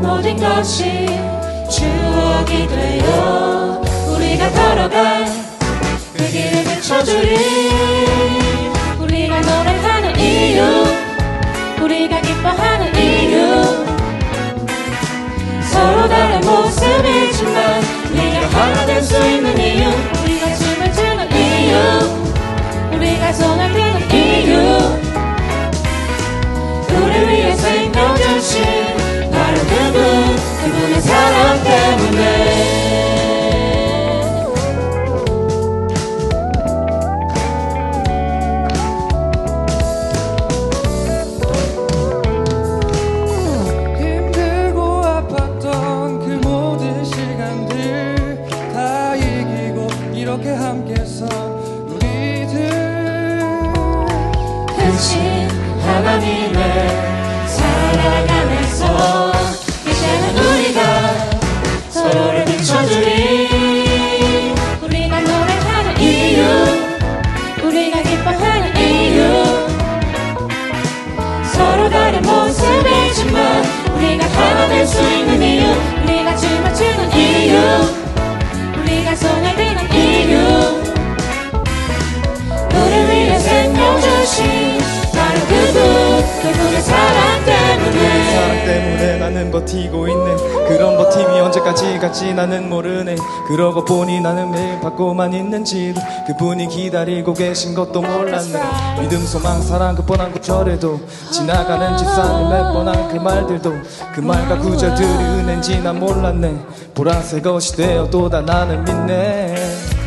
모든 것이 추억이 되어 우리가 걸어갈 그 길을 비춰주리. 우리가 노래하는 이유 우리가 기뻐하는 이유. 서로 다른 모습이지만 우리가 하나 될 수 있는 이유 우리가 춤을 추는 이유. 우리가 손을 이렇게 함께 선 우리들 크신 하나님의 사랑 버티고 있네 그런 버팀이 언제까지 갈지 나는 모르네. 그러고 보니 나는 매일 받고만 있는지도 그분이 기다리고 계신 것도 몰랐네. 믿음 소망 사랑 그 뻔한 구절에도 지나가는 집사님 몇 번한 그 말들도 그 말과 구절들이 은혜인지 난 몰랐네. 보라색 것이 되어도 다 나는 믿네.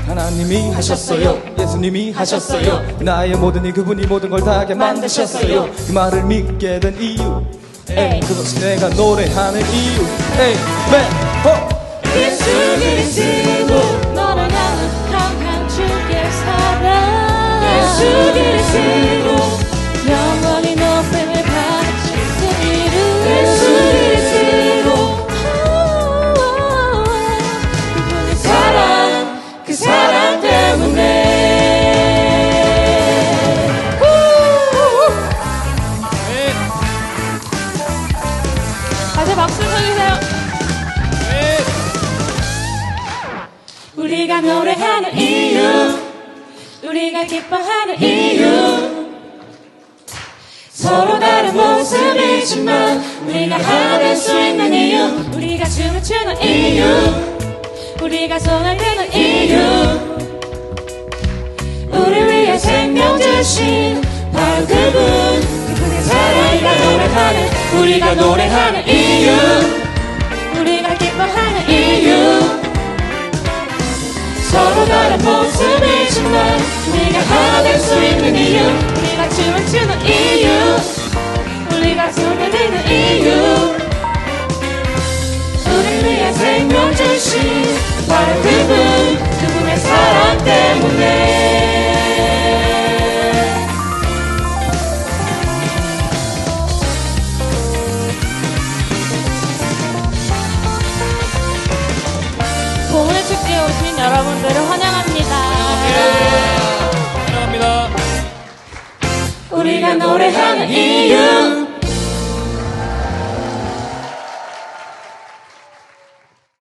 하나님이 하셨어요. 예수님이 하셨어요. 나의 모든 일 그분이 모든 걸 다 하게 만드셨어요. 그 말을 믿게 된 이유 에이, 그것이 내가 노래하는 이유 에이 맨 호! 예수 그리스도 우리가 노래하는 이유, 우리가 기뻐하는 이유. 서로 다른 모습이지만 우리가 될수 있는 이유, 우리가 춤을 추는 이유, 우리가 손을 드는 이유. 우리 위해 생명 주신 바로 그분, 그분의 사랑 우리가 노래하는, 우리가 노래하는 이유, 서로 다른 모습이지만 우리가 하나 될 수 있는 이유. 우리가 춤을 추는 이유. 우리가 손을 드는 이유 여러분들을 환영합니다. 감사합니다. 우리가 노래하는 이유